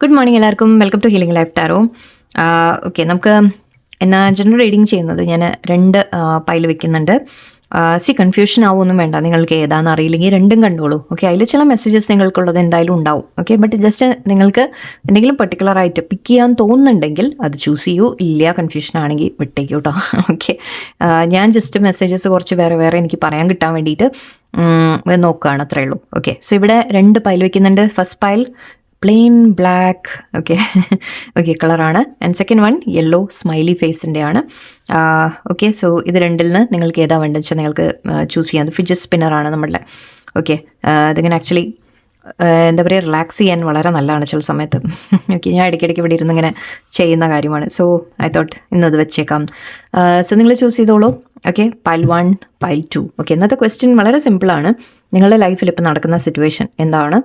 Good morning എല്ലാവർക്കും. Welcome to healing life tarot okay നമുക്ക് എന്നാ ജനറൽ റീഡിങ് ചെയ്യുന്നത് ഞാൻ രണ്ട് പൈൽ വെക്കുന്നുണ്ട്. സി കൺഫ്യൂഷൻ ആവുമൊന്നും വേണ്ട. നിങ്ങൾക്ക് ഏതാണെന്ന് അറിയില്ലെങ്കിൽ രണ്ടും കണ്ടോളൂ. ഓക്കെ അതിൽ ചില മെസ്സേജസ് നിങ്ങൾക്കുള്ളത് എന്തായാലും ഉണ്ടാവും. ഓക്കെ ബട്ട് ജസ്റ്റ് നിങ്ങൾക്ക് എന്തെങ്കിലും പെർട്ടിക്കുലർ ആയിട്ട് പിക്ക് ചെയ്യാൻ തോന്നുന്നുണ്ടെങ്കിൽ അത് ചൂസ് ചെയ്യൂ. ഇല്ല കൺഫ്യൂഷൻ ആണെങ്കിൽ വിട്ടേക്കൂ കേട്ടോ. ഓക്കെ ഞാൻ ജസ്റ്റ് മെസ്സേജസ് കുറച്ച് വേറെ വേറെ എനിക്ക് പറയാൻ കിട്ടാൻ വേണ്ടിയിട്ട് നോക്കുകയാണ്. അത്രേ ഉള്ളൂ. ഓക്കെ സോ ഇവിടെ രണ്ട് പൈൽ വെക്കുന്നുണ്ട്. First pile plain black okay okay കളറാണ് and second one yellow smiley ഫേസിന്റെ ആണ്. ഓക്കെ സോ ഇത് രണ്ടിൽ നിന്ന് നിങ്ങൾക്ക് ഏതാ വേണ്ടതെന്ന് വെച്ചാൽ നിങ്ങൾക്ക് ചൂസ് ചെയ്യാം. ഫിഡ്ജറ്റ് സ്പിന്നറാണ് നമ്മളുടെ. ഓക്കെ അതിങ്ങനെ ആക്ച്വലി എന്താ പറയുക റിലാക്സ് ചെയ്യാൻ വളരെ നല്ലതാണ് ചില സമയത്ത്. ഓക്കെ ഞാൻ ഇടയ്ക്കിടയ്ക്ക് ഇവിടെ ഇരുന്ന് ഇങ്ങനെ ചെയ്യുന്ന കാര്യമാണ്. സോ ഐ തോട്ട് ഇന്നത് വെച്ചേക്കാം. സോ നിങ്ങൾ ചൂസ് ചെയ്തോളൂ. Okay pile one pile two okay ഇന്നത്തെ ക്വസ്റ്റ്യൻ വളരെ സിമ്പിളാണ് നിങ്ങളുടെ ലൈഫിൽ ഇപ്പോൾ നടക്കുന്ന സിറ്റുവേഷൻ എന്താണ്?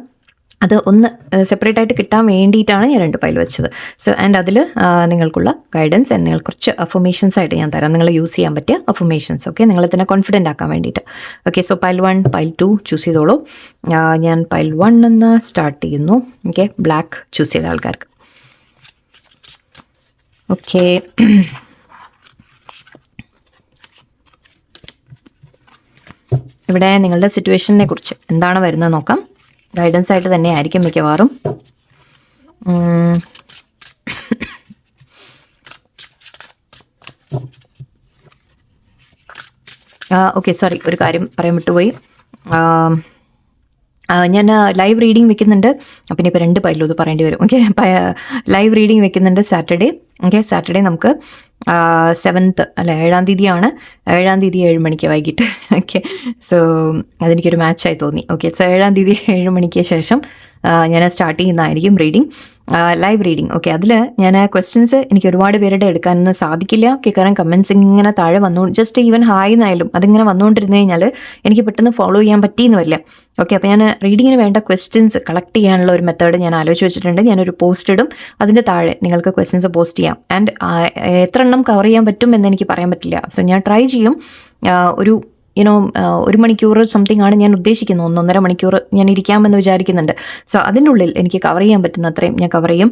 അത് ഒന്ന് സെപ്പറേറ്റ് ആയിട്ട് കിട്ടാൻ വേണ്ടിയിട്ടാണ് ഞാൻ രണ്ട് പൈൽ വെച്ചത്. സോ ആൻഡ് അതിൽ നിങ്ങൾക്കുള്ള ഗൈഡൻസ് ആൻഡ് നിങ്ങൾ കുറച്ച് അഫർമേഷൻസ് ആയിട്ട് ഞാൻ തരാം. നിങ്ങൾ യൂസ് ചെയ്യാൻ പറ്റിയ അഫർമേഷൻസ് ഓക്കെ നിങ്ങൾ തന്നെ കോൺഫിഡന്റ് ആക്കാൻ വേണ്ടിയിട്ട്. Okay so pile one pile two choose ചെയ്തോളൂ. ഞാൻ പൈൽ വൺ എന്ന് സ്റ്റാർട്ട് ചെയ്യുന്നു. ഓക്കെ ബ്ലാക്ക് ചൂസ് ചെയ്ത ആൾക്കാർക്ക്. ഓക്കെ ഇവിടെ നിങ്ങളുടെ സിറ്റുവേഷനെ കുറിച്ച് എന്താണ് വരുന്നത് നോക്കാം. ഗൈഡൻസ് ആയിട്ട് തന്നെ ആയിരിക്കും മിക്കവാറും. ഓക്കെ സോറി ഒരു കാര്യം പറയാൻ വിട്ടുപോയി ഞാൻ ലൈവ് റീഡിംഗ് വെക്കുന്നുണ്ട്. പിന്നെ ഇപ്പോൾ രണ്ട് പൈലോ ഇത് പറയേണ്ടി വരും. ഓക്കെ ലൈവ് റീഡിംഗ് വെക്കുന്നുണ്ട് സാറ്റർഡേ ഓക്കെ സാറ്റർഡേ നമുക്ക് സെവൻത്ത് അല്ല ഏഴാം തീയതിയാണ്. ഏഴാം തീയതി ഏഴ് മണിക്ക് വൈകിട്ട്. ഓക്കെ സോ അതെനിക്കൊരു മാച്ചായി തോന്നി. ഓക്കെ സോ ഏഴാം തീയതി ഏഴ് മണിക്ക് ശേഷം ഞാൻ സ്റ്റാർട്ട് ചെയ്യുന്നതായിരിക്കും റീഡിങ് ലൈവ് റീഡിങ് ഓക്കെ അതിൽ ഞാൻ ക്വസ്റ്റ്യൻസ് എനിക്ക് ഒരുപാട് പേരുടെ എടുക്കാനൊന്നും സാധിക്കില്ല. ഓക്കെ കാരണം കമൻസ് ഇങ്ങനെ താഴെ വന്നു. ജസ്റ്റ് ഈവൻ ഹായ് എന്നായാലും അതിങ്ങനെ വന്നുകൊണ്ടിരുന്നു കഴിഞ്ഞാൽ എനിക്ക് പെട്ടെന്ന് ഫോളോ ചെയ്യാൻ പറ്റിയെന്ന് വരില്ല. ഓക്കെ അപ്പോൾ ഞാൻ റീഡിങ്ങിന് വേണ്ട ക്വസ്റ്റ്യൻസ് കളക്ട് ചെയ്യാനുള്ള ഒരു മെത്തേഡ് ഞാൻ ആലോചിച്ച് വെച്ചിട്ടുണ്ട്. ഞാനൊരു പോസ്റ്റ് ഇടും. അതിന്റെ താഴെ നിങ്ങൾക്ക് ക്വസ്റ്റ്യൻസ് പോസ്റ്റ് ചെയ്യാം. ആൻഡ് എത്ര എണ്ണം കവർ ചെയ്യാൻ പറ്റും എന്ന് എനിക്ക് പറയാൻ പറ്റില്ല. സോ ഞാൻ ട്രൈ ചെയ്യും. ഒരു യുനോ ഒരു മണിക്കൂർ സംതിങ് ആണ് ഞാൻ ഉദ്ദേശിക്കുന്നത്. ഒന്നൊന്നര മണിക്കൂർ ഞാൻ ഇരിക്കാമെന്ന് വിചാരിക്കുന്നുണ്ട്. സോ അതിനുള്ളിൽ എനിക്ക് കവർ ചെയ്യാൻ പറ്റുന്ന അത്രയും ഞാൻ കവർ ചെയ്യും.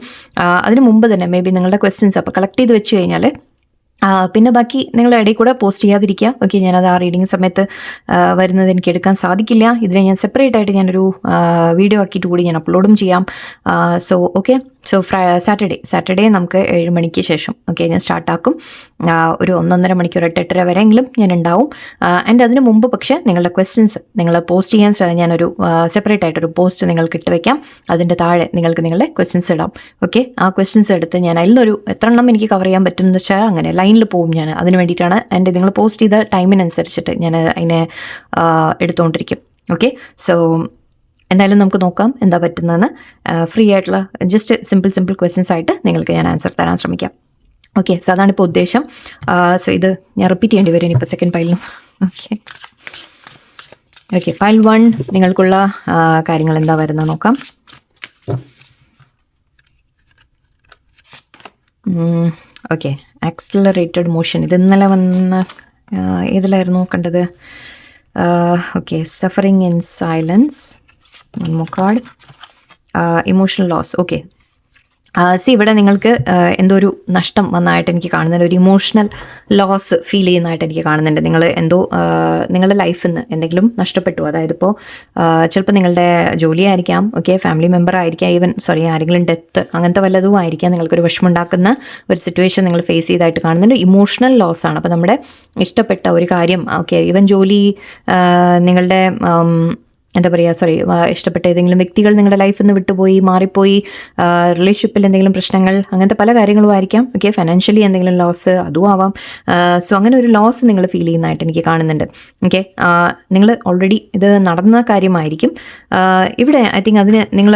അതിന് മുമ്പ് തന്നെ മേ ബി നിങ്ങളുടെ ക്വസ്റ്റ്യൻസ് അപ്പോൾ കളക്ട് ചെയ്ത് വെച്ച് കഴിഞ്ഞാൽ പിന്നെ ബാക്കി നിങ്ങൾ ഇടയിൽ കൂടെ പോസ്റ്റ് ചെയ്യാതിരിക്കുക. ഓക്കെ ഞാനത് ആ റീഡിങ് സമയത്ത് വരുന്നത് എനിക്ക് എടുക്കാൻ സാധിക്കില്ല. ഇതിനെ ഞാൻ സെപ്പറേറ്റ് ആയിട്ട് ഞാനൊരു വീഡിയോ ആക്കിയിട്ട് കൂടി ഞാൻ അപ്ലോഡും ചെയ്യാം. സോ ഓക്കെ സോ ഫ്രൈ സാറ്റർഡേ സാറ്റർഡേ നമുക്ക് ഏഴ് മണിക്ക് ശേഷം ഓക്കെ ഞാൻ സ്റ്റാർട്ടാക്കും ഒരു ഒന്നൊന്നര മണിക്കൂർ എട്ട് എട്ടര വരെയെങ്കിലും ഞാൻ ഉണ്ടാവും. ആൻഡ് അതിന് മുമ്പ് പക്ഷേ നിങ്ങളുടെ ക്വസ്റ്റ്യൻസ് നിങ്ങൾ പോസ്റ്റ് ചെയ്യാൻ ഞാനൊരു സെപ്പറേറ്റ് ആയിട്ടൊരു പോസ്റ്റ് നിങ്ങൾക്ക് ഇട്ട് വയ്ക്കാം അതിന്റെ താഴെ നിങ്ങൾക്ക് നിങ്ങളുടെ ക്വസ്റ്റ്യൻസ് ഇടാം. ഓക്കെ ആ ക്വസ്റ്റ്യൻസ് എടുത്ത് ഞാൻ അതിൽ നിന്നൊരു എത്ര എണ്ണം എനിക്ക് കവർ ചെയ്യാൻ പറ്റും എന്ന് വെച്ചാൽ അങ്ങനെ ലൈനിൽ പോവും ഞാൻ അതിന് വേണ്ടിയിട്ടാണ് ആൻഡ് നിങ്ങൾ പോസ്റ്റ് ചെയ്ത ടൈമിനനുസരിച്ചിട്ട് ഞാൻ അതിനെ എടുത്തുകൊണ്ടിരിക്കും ഓക്കെ സോ എന്തായാലും നമുക്ക് നോക്കാം എന്താ പറ്റുന്നതെന്ന്. ഫ്രീ ആയിട്ടുള്ള ജസ്റ്റ് സിമ്പിൾ സിമ്പിൾ ക്വസ്റ്റ്യൻസ് ആയിട്ട് നിങ്ങൾക്ക് ഞാൻ ആൻസർ തരാൻ ശ്രമിക്കാം. ഓക്കെ സോ അതാണ് ഇപ്പോൾ ഉദ്ദേശം. സോ ഇത് ഞാൻ റിപ്പീറ്റ് ചെയ്യേണ്ടി വരും ഇനിയിപ്പോൾ സെക്കൻഡ് പൈലും ഓക്കെ ഓക്കെ ഫയൽ വൺ നിങ്ങൾക്കുള്ള കാര്യങ്ങൾ എന്താ വരുന്നത് നോക്കാം. ഓക്കെ ആക്സിലറേറ്റഡ് മോഷൻ ഇത് ഇന്നലെ വന്ന ഏതിലായിരുന്നു കണ്ടത്? Okay suffering in silence card emotional loss okay see ഇവിടെ നിങ്ങൾക്ക് എന്തോ ഒരു നഷ്ടം വന്നതായിട്ട് എനിക്ക് കാണുന്നുണ്ട്. ഒരു ഇമോഷണൽ ലോസ് ഫീൽ ചെയ്യുന്നതായിട്ട് എനിക്ക് കാണുന്നുണ്ട്. നിങ്ങൾ എന്തോ നിങ്ങളുടെ ലൈഫിൽ നിന്ന് എന്തെങ്കിലും നഷ്ടപ്പെട്ടു. അതായത് ഇപ്പോൾ ചിലപ്പോൾ നിങ്ങളുടെ ജോലിയായിരിക്കാം ഓക്കെ ഫാമിലി മെമ്പർ ആയിരിക്കാം ഈവൻ സോറി ആരെങ്കിലും ഡെത്ത് അങ്ങനത്തെ വല്ലതും ആയിരിക്കാം. നിങ്ങൾക്കൊരു വിഷമമുണ്ടാക്കുന്ന ഒരു സിറ്റുവേഷൻ നിങ്ങൾ ഫേസ് ചെയ്തതായിട്ട് കാണുന്നുണ്ട്. ഇമോഷണൽ ലോസ് ആണ്. അപ്പോൾ നമ്മുടെ ഇഷ്ടപ്പെട്ട ഒരു കാര്യം ഓക്കെ ഈവൻ ജോലി നിങ്ങളുടെ എന്താ പറയുക സോറി ഇഷ്ടപ്പെട്ട ഏതെങ്കിലും വ്യക്തികൾ നിങ്ങളുടെ ലൈഫിൽ നിന്ന് വിട്ടുപോയി മാറിപ്പോയി റിലേഷൻഷിപ്പിൽ എന്തെങ്കിലും പ്രശ്നങ്ങൾ അങ്ങനത്തെ പല കാര്യങ്ങളും ആയിരിക്കാം. ഓക്കെ ഫിനാൻഷ്യലി എന്തെങ്കിലും ലോസ് അതും ആവാം. സോ അങ്ങനെ ഒരു ലോസ് നിങ്ങൾ ഫീൽ ചെയ്യുന്നതായിട്ട് എനിക്ക് കാണുന്നുണ്ട്. ഓക്കെ നിങ്ങൾ ഓൾറെഡി ഇത് നടന്ന കാര്യമായിരിക്കും. ഇവിടെ ഐ തിങ്ക് അതിന് നിങ്ങൾ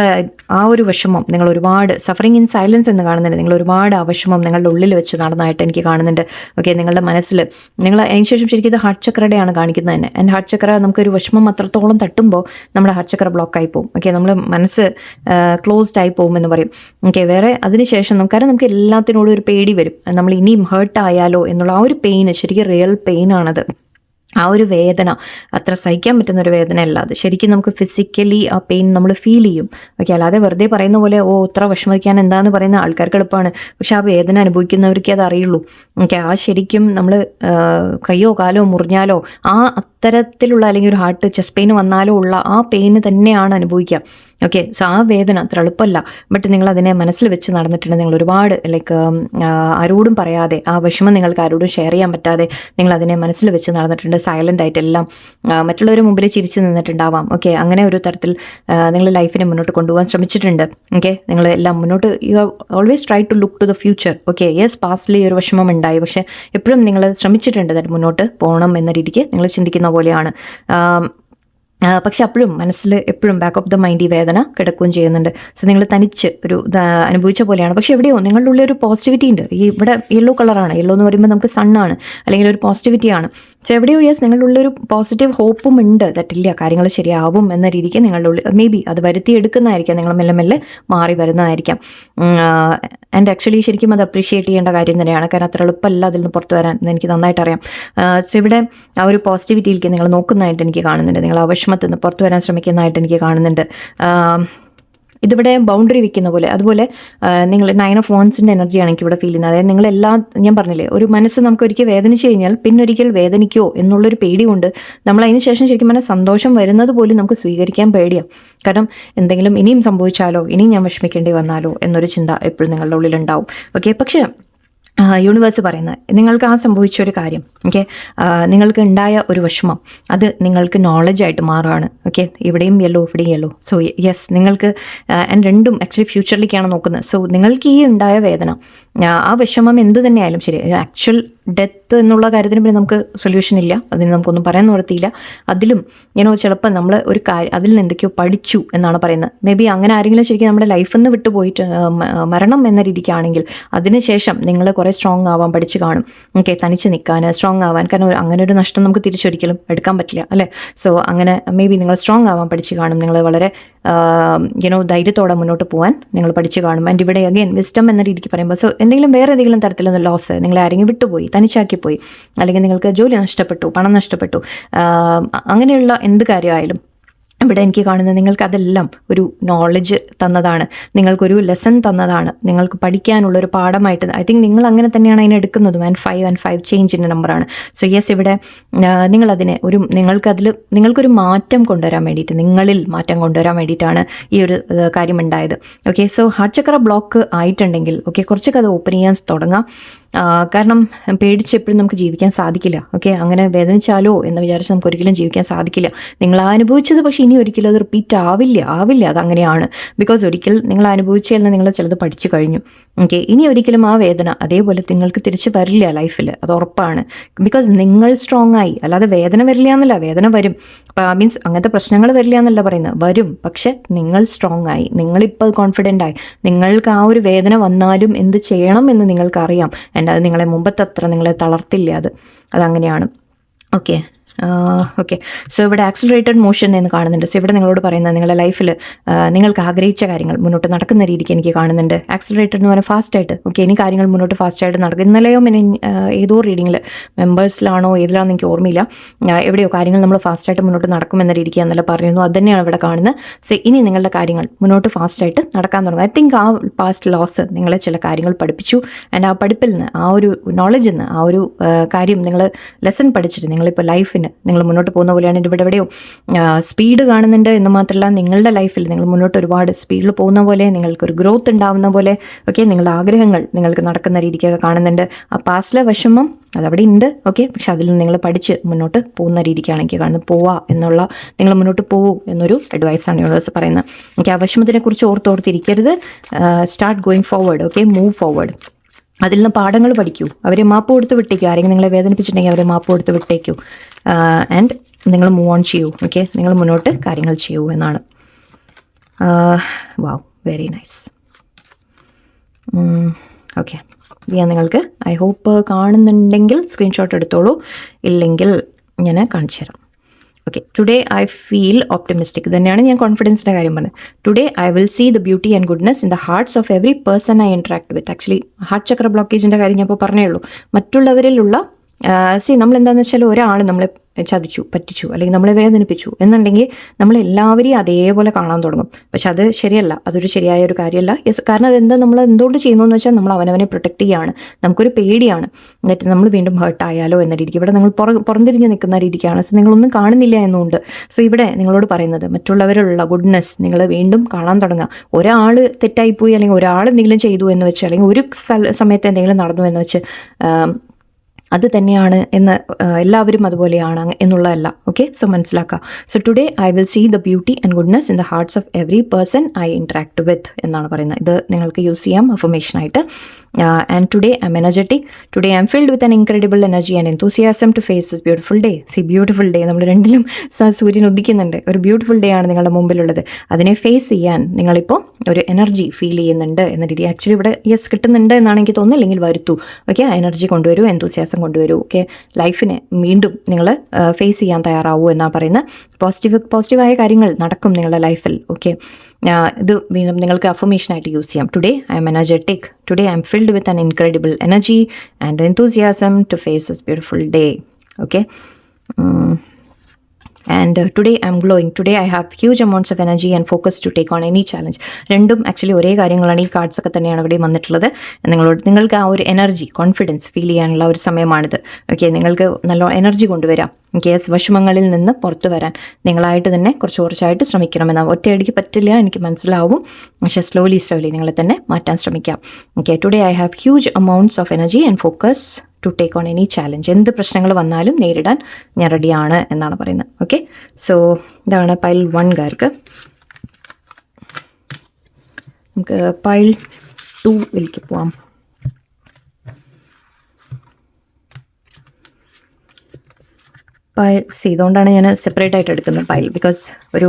ആ ഒരു വിഷമം നിങ്ങൾ ഒരുപാട് സഫറിങ് ഇൻ സൈലൻസ് എന്ന് കാണുന്നുണ്ട്. നിങ്ങൾ ഒരുപാട് ആ വിഷമം നിങ്ങളുടെ ഉള്ളിൽ വെച്ച് നടന്നതായിട്ട് എനിക്ക് കാണുന്നുണ്ട്. ഓക്കെ നിങ്ങളുടെ മനസ്സിൽ നിങ്ങൾ അതിനുശേഷം ശരിക്കും ഇത് ഹാർട്ട് ചക്രയുടെയാണ് കാണിക്കുന്നത് തന്നെ. ആൻഡ് ഹാർട്ട് ചക്ര നമുക്കൊരു വിഷമം അത്രത്തോളം തട്ടുമ്പോൾ നമ്മുടെ ഹാർട്ട് ചക്ര ബ്ലോക്ക് ആയി പോകും ഓക്കെ നമ്മൾ മനസ്സ് ക്ലോസ്ഡ് ആയി പോകും എന്ന് പറയും. ഓക്കെ വേറെ അതിനുശേഷം നമുക്ക് കാരണം നമുക്ക് എല്ലാത്തിനോടും ഒരു പേടി വരും. നമ്മൾ ഇനിയും ഹേർട്ട് ആയാലോ എന്നുള്ള ആ ഒരു പെയിന് ശരിക്കും റിയൽ പെയിൻ ആണത്. ആ ഒരു വേദന അത്ര സഹിക്കാൻ പറ്റുന്ന ഒരു വേദന അല്ല അത്. ശരിക്കും നമുക്ക് ഫിസിക്കലി ആ പെയിൻ നമ്മൾ ഫീൽ ചെയ്യും. ഓക്കെ അല്ലാതെ വെറുതെ പറയുന്ന പോലെ ഓ ഇത്ര വിഷമിക്കാൻ എന്താന്ന് പറയുന്ന ആൾക്കാർക്ക് എളുപ്പമാണ്. പക്ഷെ ആ വേദന അനുഭവിക്കുന്നവർക്കേ അത് അറിയുള്ളൂ ഓക്കെ ആ ശരിക്കും നമ്മൾ കയ്യോ കാലോ മുറിഞ്ഞാലോ ആ അത്തരത്തിലുള്ള അല്ലെങ്കിൽ ഒരു ഹാർട്ട് ചെസ്റ്റ് പെയിൻ വന്നാലോ ഉള്ള ആ പെയിന് തന്നെയാണ് അനുഭവിക്കുക. ഓക്കെ സോ ആ വേദന അത്ര എളുപ്പമല്ല ബട്ട് നിങ്ങൾ അതിനെ മനസ്സിൽ വെച്ച് നടന്നിട്ടുണ്ട്. നിങ്ങൾ ഒരുപാട് ലൈക്ക് ആരോടും പറയാതെ ആ വിഷമം നിങ്ങൾക്ക് ആരോടും ഷെയർ ചെയ്യാൻ പറ്റാതെ നിങ്ങൾ അതിനെ മനസ്സിൽ വെച്ച് നടന്നിട്ടുണ്ട്. സൈലന്റ് ആയിട്ട് എല്ലാം മറ്റുള്ളവരുടെ മുമ്പിൽ ചിരിച്ചു നിന്നിട്ടുണ്ടാവാം. ഓക്കെ അങ്ങനെ ഒരു തരത്തിൽ നിങ്ങൾ ലൈഫിനെ മുന്നോട്ട് കൊണ്ടുപോകാൻ ശ്രമിച്ചിട്ടുണ്ട്. ഓക്കെ നിങ്ങൾ എല്ലാം മുന്നോട്ട് you always try to look to the future okay yes പാസ്റ്റിൽ ഒരു വിഷമം ഉണ്ടായി. പക്ഷേ എപ്പോഴും നിങ്ങൾ ശ്രമിച്ചിട്ടുണ്ട് മുന്നോട്ട് പോകണം എന്ന രീതിക്ക് നിങ്ങൾ ചിന്തിക്കുന്ന പോലെയാണ്. പക്ഷെ അപ്പോഴും മനസ്സിൽ എപ്പോഴും ബാക്ക് ഓഫ് ദ മൈൻഡ് ഈ വേദന കിടക്കുകയും ചെയ്യുന്നുണ്ട്. സോ നിങ്ങൾ തനിച്ച് ഒരു അനുഭവിച്ച പോലെയാണ്. പക്ഷെ എവിടെയോ നിങ്ങളുടെ ഉള്ളിൽ ഒരു പോസിറ്റിവിറ്റി ഉണ്ട്. ഈ ഇവിടെ യെല്ലോ കളറാണ് യെല്ലോ എന്ന് പറയുമ്പോൾ നമുക്ക് സണ്ണാണ് അല്ലെങ്കിൽ ഒരു പോസിറ്റിവിറ്റിയാണ് പക്ഷെ എവിടെയോ യെസ് നിങ്ങളുടെ ഉള്ളൊരു പോസിറ്റീവ് ഹോപ്പും ഉണ്ട് തെറ്റില്ല കാര്യങ്ങൾ ശരിയാവും എന്ന രീതിക്ക് നിങ്ങളുടെ ഉള്ളിൽ മേ ബി അത് വരുത്തിയെടുക്കുന്നതായിരിക്കാം നിങ്ങൾ മെല്ലെ മെല്ലെ മാറി വരുന്നതായിരിക്കാം. ആൻഡ് ആക്ച്വലി ശരിക്കും അത് അപ്രീഷിയേറ്റ് ചെയ്യേണ്ട കാര്യം തന്നെയാണ്. കാരണം അത്ര എളുപ്പമല്ല അതിൽ നിന്ന് പുറത്തു വരാൻ എന്ന് എനിക്ക് നന്നായിട്ട് അറിയാം. സോ ഇവിടെ ആ ഒരു പോസിറ്റിവിറ്റിയിലേക്ക് നിങ്ങൾ നോക്കുന്നതായിട്ട് എനിക്ക് കാണുന്നുണ്ട്. നിങ്ങൾ ആ വിഷമത്തിൽ നിന്ന് പുറത്തു വരാൻ ശ്രമിക്കുന്നതായിട്ട് എനിക്ക് കാണുന്നുണ്ട്. ഇതിവിടെ ബൗണ്ടറി വെക്കുന്ന പോലെ. അതുപോലെ നിങ്ങൾ നയൻ ഓഫ് വോൺസിന്റെ എനർജിയാണ് എനിക്ക് ഇവിടെ ഫീൽ ചെയ്യുന്നത്. അതായത് നിങ്ങളെല്ലാം ഞാൻ പറഞ്ഞില്ലേ ഒരു മനസ്സ് നമുക്ക് ഒരിക്കൽ വേദനിച്ചു കഴിഞ്ഞാൽ പിന്നൊരിക്കൽ വേദനിക്കോ എന്നുള്ളൊരു പേടി കൊണ്ട് നമ്മൾ അതിന് ശേഷം ശരിക്കും പറഞ്ഞാൽ സന്തോഷം വരുന്നത് പോലും നമുക്ക് സ്വീകരിക്കാൻ പേടിയാണ് കാരണം എന്തെങ്കിലും ഇനിയും സംഭവിച്ചാലോ ഇനിയും ഞാൻ വിഷമിക്കേണ്ടി വന്നാലോ എന്നൊരു ചിന്ത എപ്പോഴും നിങ്ങളുടെ ഉള്ളിലുണ്ടാവും. ഓക്കെ പക്ഷേ യൂണിവേഴ്സ് പറയുന്നത്. നിങ്ങൾക്ക് ആ സംഭവിച്ച ഒരു കാര്യം ഓക്കെ നിങ്ങൾക്ക് ഉണ്ടായ ഒരു വിഷമം അത് നിങ്ങൾക്ക് നോളജായിട്ട് മാറുകയാണ് ഓക്കെ ഇവിടെയും യെല്ലോ ഇവിടെയും യെല്ലോ സോ യെസ് നിങ്ങൾക്ക് ആൻഡ് രണ്ടും ആക്ച്വലി ഫ്യൂച്ചറിലേക്കാണ് നോക്കുന്നത്. സോ നിങ്ങൾക്ക് ഈ ഉണ്ടായ വേദന ആ, വിഷമം എന്ത് തന്നെയായാലും ശരി. ആക്ച്വൽ ഡെത്ത് എന്നുള്ള കാര്യത്തിന് പിന്നെ നമുക്ക് സൊല്യൂഷൻ ഇല്ല. അതിന് നമുക്കൊന്നും പറയാൻ നിവർത്തിയില്ല അതിലും ഇങ്ങനെ ചിലപ്പോൾ നമ്മൾ ഒരു കാര്യം അതിൽ നിന്ന് എന്തൊക്കെയോ പഠിച്ചു എന്നാണ് പറയുന്നത്. മേ ബി അങ്ങനെ ആരെങ്കിലും ശരിക്കും നമ്മുടെ ലൈഫിൽ നിന്ന് വിട്ടുപോയിട്ട് മരണം എന്ന രീതിക്കാണെങ്കിൽ അതിനുശേഷം നിങ്ങൾ കുറേ സ്ട്രോങ് ആവാൻ പഠിച്ചു കാണും. ഓക്കെ തനിച്ച് നിൽക്കാൻ സ്ട്രോങ് ആവാൻ. കാരണം അങ്ങനെ ഒരു നഷ്ടം നമുക്ക് തിരിച്ചൊരിക്കലും എടുക്കാൻ പറ്റില്ല അല്ലേ? സോ അങ്ങനെ മേ ബി നിങ്ങൾ സ്ട്രോങ് ആവാൻ പഠിച്ചു കാണും. നിങ്ങൾ വളരെ യുനോ ധൈര്യത്തോടെ മുന്നോട്ട് പോകാൻ നിങ്ങൾ പഠിച്ചു കാണും. ആൻഡ് ഇവിടെ അഗെയിൻ വിസ്റ്റം എന്ന രീതിക്ക് പറയുമ്പോൾ സോ എന്തെങ്കിലും വേറെ ഏതെങ്കിലും തരത്തിലുള്ള ലോസ് നിങ്ങൾ ആരെങ്കിലും വിട്ടുപോയി തനിച്ചാക്കിപ്പോയി അല്ലെങ്കിൽ നിങ്ങൾക്ക് ജോലി നഷ്ടപ്പെട്ടു പണം നഷ്ടപ്പെട്ടു അങ്ങനെയുള്ള എന്ത് കാര്യമായാലും ഇവിടെ എനിക്ക് കാണുന്നത് നിങ്ങൾക്ക് അതെല്ലാം ഒരു നോളജ് തന്നതാണ്. നിങ്ങൾക്കൊരു ലെസൺ തന്നതാണ്. നിങ്ങൾക്ക് പഠിക്കാനുള്ള ഒരു പാഠമായിട്ട് ഐ തിങ്ക് നിങ്ങൾ അങ്ങനെ തന്നെയാണ് അതിനെ എടുക്കുന്നതും. ആൻഡ് ഫൈവ് ആൻഡ് ഫൈവ് ചേഞ്ചിന്റെ നമ്പറാണ് സോ യെസ് ഇവിടെ നിങ്ങളതിനെ ഒരു നിങ്ങൾക്കതിൽ നിങ്ങൾക്കൊരു മാറ്റം കൊണ്ടുവരാൻ വേണ്ടിയിട്ട് നിങ്ങളിൽ മാറ്റം കൊണ്ടുവരാൻ വേണ്ടിയിട്ടാണ് ഈ ഒരു കാര്യം ഉണ്ടായത് okay so heart chakra block ആയിട്ടുണ്ടെങ്കിൽ ഓക്കെ കുറച്ചൊക്കെ അത് ഓപ്പൺ ചെയ്യാൻ തുടങ്ങാം. കാരണം പേടിച്ച് എപ്പോഴും നമുക്ക് ജീവിക്കാൻ സാധിക്കില്ല. ഓക്കെ? അങ്ങനെ വേദനിച്ചാലോ എന്ന് വിചാരിച്ച് നമുക്ക് ഒരിക്കലും ജീവിക്കാൻ സാധിക്കില്ല. നിങ്ങൾ അനുഭവിച്ചത് പക്ഷേ ഇനി ഒരിക്കലും അത് റിപ്പീറ്റ് ആവില്ല. ആവില്ല അത് അങ്ങനെയാണ് ബിക്കോസ് ഒരിക്കൽ നിങ്ങൾ അനുഭവിച്ചതിൽ നിങ്ങൾ ചിലത് പഠിച്ചു കഴിഞ്ഞു. ഓക്കെ ഇനി ഒരിക്കലും ആ വേദന അതേപോലെ നിങ്ങൾക്ക് തിരിച്ച് വരില്ല ലൈഫിൽ അത് ഉറപ്പാണ്. ബിക്കോസ് നിങ്ങൾ സ്ട്രോങ് ആയി. അല്ലാതെ വേദന വരില്ല എന്നല്ല വേദന വരും. മീൻസ് അങ്ങനത്തെ പ്രശ്നങ്ങൾ വരില്ല എന്നല്ല പറയുന്നത്. വരും പക്ഷെ നിങ്ങൾ സ്ട്രോങ് ആയി. നിങ്ങളിപ്പോൾ കോൺഫിഡന്റ് ആയി. നിങ്ങൾക്ക് ആ ഒരു വേദന വന്നാലും എന്ത് ചെയ്യണം എന്ന് നിങ്ങൾക്കറിയാം. എന്റെ അത് നിങ്ങളെ മുമ്പത്തെ അത്ര നിങ്ങളെ തളർത്തില്ല അത്. അതങ്ങനെയാണ്. ഓക്കെ ഓക്കെ സോ ഇവിടെ ആക്സിലറേറ്റഡ് മോഷൻ എന്ന് കാണുന്നുണ്ട്. സോ ഇവിടെ നിങ്ങളോട് പറയുന്നത് നിങ്ങളുടെ ലൈഫിൽ നിങ്ങൾക്ക് ആഗ്രഹിച്ച കാര്യങ്ങൾ മുന്നോട്ട് നടക്കുന്ന രീതിക്ക് എനിക്ക് കാണുന്നുണ്ട്. ആക്സിലറേറ്റഡ് എന്ന് പറഞ്ഞാൽ ഫാസ്റ്റ് ആയിട്ട് ഓക്കെ ഇനി കാര്യങ്ങൾ മുന്നോട്ട് ഫാസ്റ്റ് ആയിട്ട് നടക്കും. ഇന്നലെയോ ഏതോ റീഡിങ്ങിൽ മെമ്പേഴ്സിലാണോ ഏതിലാണെന്ന് എനിക്ക് ഓർമ്മയില്ല. എവിടെയോ കാര്യങ്ങൾ നമ്മൾ ഫാസ്റ്റായിട്ട് മുന്നോട്ട് നടക്കുമെന്ന രീതിക്ക് എന്നല്ല പറയുന്നു. അത് തന്നെയാണ് ഇവിടെ കാണുന്നത്. സോ ഇനി നിങ്ങളുടെ കാര്യങ്ങൾ മുന്നോട്ട് ഫാസ്റ്റായിട്ട് നടക്കാൻ തുടങ്ങും ഐ തിങ്ക് ആ പാസ്റ്റ് ലോസ് നിങ്ങളെ ചില കാര്യങ്ങൾ പഠിപ്പിച്ചു. ആൻഡ് ആ പഠിപ്പിൽ നിന്ന് ആ ഒരു നോളജിൽ നിന്ന് ആ ഒരു കാര്യം നിങ്ങൾ ലെസൺ പഠിച്ചിട്ട് നിങ്ങളിപ്പോൾ ലൈഫിന് നിങ്ങൾ മുന്നോട്ട് പോകുന്ന പോലെയാണ് ഇവിടെ എവിടെയോ സ്പീഡ് കാണുന്നുണ്ട് എന്ന് മാത്രമല്ല നിങ്ങളുടെ ലൈഫിൽ നിങ്ങൾ മുന്നോട്ട് ഒരുപാട് സ്പീഡിൽ പോകുന്ന പോലെ നിങ്ങൾക്കൊരു ഗ്രോത്ത് ഉണ്ടാവുന്ന പോലെ ഓക്കെ നിങ്ങളുടെ ആഗ്രഹങ്ങൾ നിങ്ങൾക്ക് നടക്കുന്ന രീതിക്കൊക്കെ കാണുന്നുണ്ട്. ആ പാസ്റ്റിലെ വിഷമം അതവിടെ ഉണ്ട് ഓക്കെ പക്ഷെ അതിൽ നിന്ന് നിങ്ങൾ പഠിച്ച് മുന്നോട്ട് പോകുന്ന രീതിക്കാണ് എനിക്ക് കാണുന്നത് പോവാ എന്നുള്ള നിങ്ങൾ മുന്നോട്ട് പോകൂ എന്നൊരു അഡ്വൈസാണ് യൂണിവേഴ്സ് പറയുന്നത്. എനിക്ക് ആ വിഷമത്തിനെ കുറിച്ച് ഓർത്തോർത്തിരിക്കരുത് start going forward okay move forward അതിൽ നിന്ന് പാഠങ്ങൾ പഠിക്കൂ. അവരെ മാപ്പ് കൊടുത്ത് വിട്ടേക്കൂ. ആരെങ്കിലും നിങ്ങളെ വേദനിപ്പിച്ചിട്ടുണ്ടെങ്കിൽ അവരെ മാപ്പ് കൊടുത്ത് വിട്ടേക്കൂ. ആൻഡ് നിങ്ങൾ മൂവ് ഓൺ ചെയ്യൂ. ഓക്കെ നിങ്ങൾ മുന്നോട്ട് കാര്യങ്ങൾ ചെയ്യൂ എന്നാണ്. വാവ് വെരി നൈസ് ഓക്കെ ഞാൻ നിങ്ങൾക്ക് ഐ ഹോപ്പ് കാണുന്നുണ്ടെങ്കിൽ സ്ക്രീൻഷോട്ട് എടുത്തോളൂ. ഇല്ലെങ്കിൽ ഞാൻ കാണിച്ചു തരാം. Okay today I feel optimistic തന്നെയാണ് ഞാൻ കോൺഫിഡൻസിന്റെ കാര്യം പറഞ്ഞത്. Today I will see the beauty and goodness in the hearts of every person I interact with actually heart chakra ബ്ലോക്കേജിന്റെ കാര്യം ഞാൻ ഇപ്പോൾ പറഞ്ഞേ ഉള്ളൂ. മറ്റുള്ളവരിലുള്ള സി നമ്മൾ എന്താണെന്ന് വെച്ചാൽ ഒരാൾ നമ്മളെ ചതിച്ചു പറ്റിച്ചു അല്ലെങ്കിൽ നമ്മളെ വേദനിപ്പിച്ചു എന്നുണ്ടെങ്കിൽ നമ്മൾ എല്ലാവരെയും അതേപോലെ കാണാൻ തുടങ്ങും. പക്ഷെ അത് ശരിയല്ല. അതൊരു ശരിയായ ഒരു കാര്യമല്ല യെസ് കാരണം അതെന്താ? നമ്മൾ എന്തുകൊണ്ട് ചെയ്യുന്നു എന്ന് വെച്ചാൽ നമ്മൾ അവനവനെ പ്രൊട്ടക്ട് ചെയ്യാണ്. നമുക്കൊരു പേടിയാണ്. എന്നിട്ട് നമ്മൾ വീണ്ടും ഹേർട്ട് ആയാലോ എന്ന രീതിക്ക്. ഇവിടെ നിങ്ങൾ പുറ പുറന്തിരിഞ്ഞ് നിൽക്കുന്ന രീതിക്കാണ്. സോ നിങ്ങളൊന്നും കാണുന്നില്ല എന്നുകൊണ്ട് സോ ഇവിടെ നിങ്ങളോട് പറയുന്നത് മറ്റുള്ളവരുള്ള ഗുഡ്നെസ് നിങ്ങൾ വീണ്ടും കാണാൻ തുടങ്ങുക. ഒരാൾ തെറ്റായിപ്പോയി അല്ലെങ്കിൽ ഒരാൾ എന്തെങ്കിലും ചെയ്തു എന്ന് വെച്ചാൽ അല്ലെങ്കിൽ ഒരു സമയത്ത് എന്തെങ്കിലും നടന്നു എന്ന് വെച്ച് അത് തന്നെയാണ് എന്ന് എല്ലാവരും അതുപോലെയാണ് എന്നുള്ളതല്ല. ഓക്കെ സോ മനസ്സിലാക്കുക so today I will see the beauty and goodness in the hearts of every person I interact with എന്നാണ് പറയുന്നത്. ഇത് നിങ്ങൾക്ക് യൂസ് ചെയ്യാം affirmation today I'm energetic today I'm filled with an incredible energy and enthusiasm to face this beautiful day see beautiful day നമ്മൾ രണ്ടിലും സൂര്യൻ ഉദിക്കുന്നുണ്ട്. ഒരു beautiful day ആണ് നിങ്ങളുടെ മുമ്പിലുള്ളത്. അതിനെ ഫേസ് ചെയ്യാൻ നിങ്ങളിപ്പോൾ ഒരു എനർജി ഫീൽ ചെയ്യുന്നുണ്ട് എന്ന രീതി ആക്ച്വലി ഇവിടെ യെസ് കിട്ടുന്നുണ്ട് എന്നാണ് എനിക്ക് തോന്നുന്നത്. അല്ലെങ്കിൽ വരുത്തു. ഓക്കെ എനർജി കൊണ്ടുവരൂ enthusiasm കൊണ്ടുവരൂ. ഓക്കെ ലൈഫിനെ വീണ്ടും നിങ്ങൾ ഫേസ് ചെയ്യാൻ തയ്യാറാവൂ എന്നാണ് പറയുന്നത്. പോസിറ്റീവ് പോസിറ്റീവായ കാര്യങ്ങൾ നടക്കും നിങ്ങളുടെ ലൈഫിൽ ഓക്കെ ഇത് വീണ്ടും നിങ്ങൾക്ക് അഫർമേഷനായിട്ട് യൂസ് ചെയ്യാം. Today I'm energetic today I'm filled with an incredible energy and enthusiasm to face this beautiful day okay and today I'm glowing today I have huge amounts of energy and focus to take on any challenge രണ്ടും actually ഒരേ കാര്യങ്ങളാണ്. ഈ cards ഒക്കെ തന്നെയാണ് ഇവിടെ വന്നിട്ടുള്ളത്. നിങ്ങളോട് നിങ്ങൾക്ക് ആ ഒരു എനർജി കോൺഫിഡൻസ് ഫീൽ ചെയ്യാനുള്ള ഒരു സമയമാണിത്. ഓക്കെ നിങ്ങൾക്ക് നല്ല എനർജി കൊണ്ടുവരാം. കേസ് വിഷമങ്ങളിൽ നിന്ന് പുറത്തു വരാൻ. നിങ്ങളായിട്ട് തന്നെ കുറച്ച് കുറച്ചായിട്ട് ശ്രമിക്കണമെന്ന്. ഒറ്റയടിക്ക് പറ്റില്ല എനിക്ക് മനസ്സിലാവും. പക്ഷേ സ്ലോലി സ്ലോലി നിങ്ങളെ തന്നെ മാറ്റാൻ ശ്രമിക്കാം. Okay today I have huge amounts of energy and focus to take on any challenge എന്ത് പ്രശ്നങ്ങൾ വന്നാലും നേരിടാൻ ഞാൻ റെഡിയാണ് എന്നാണ് പറയുന്നത്. ഓക്കെ സോ ഇതാണ് പൈൽ വൺകാർക്ക് നമുക്ക് പൈൽ ടൂവിലേക്ക് പോവാം. പൈൽ സി ഇതുകൊണ്ടാണ് ഞാൻ സെപ്പറേറ്റ് ആയിട്ട് എടുക്കുന്നത് പൈൽ ബിക്കോസ് ഒരു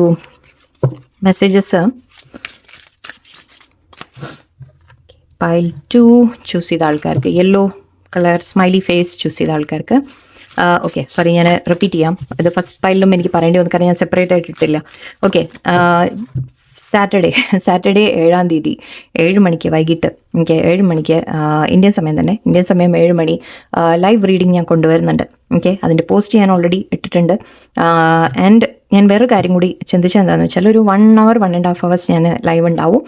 മെസ്സേജസ് പൈൽ ടു ചൂസ് ചെയ്ത ആൾക്കാർക്ക്. Yellow colour smiley face choose ചെയ്ത ആൾക്കാർക്ക്. ഓക്കെ സോറി ഞാൻ റിപ്പീറ്റ് ചെയ്യാം. ഇത് ഫസ്റ്റ് പൈലിലും എനിക്ക് പറയേണ്ടി വന്നു കാരണം ഞാൻ സെപ്പറേറ്റ് ആയിട്ട് ഇട്ടില്ല ഓക്കെ സാറ്റർഡേ സാറ്റർഡേ ഏഴാം തീയതി ഏഴ് മണിക്ക് വൈകിട്ട് എനിക്ക് ഏഴ് മണിക്ക് ഇന്ത്യൻ സമയം തന്നെ ഇന്ത്യൻ സമയം ഏഴ് മണി ലൈവ് റീഡിംഗ് ഞാൻ കൊണ്ടുവരുന്നുണ്ട് ഓക്കെ അതിന്റെ പോസ്റ്റ് ഞാൻ ഓൾറെഡി ഇട്ടിട്ടുണ്ട്. ആൻഡ് ഞാൻ വേറൊരു കാര്യം കൂടി ചിന്തിച്ചത് എന്താണെന്ന് വെച്ചാൽ ഒരു one hour one and half hours ഞാൻ ലൈവ് ഉണ്ടാവും.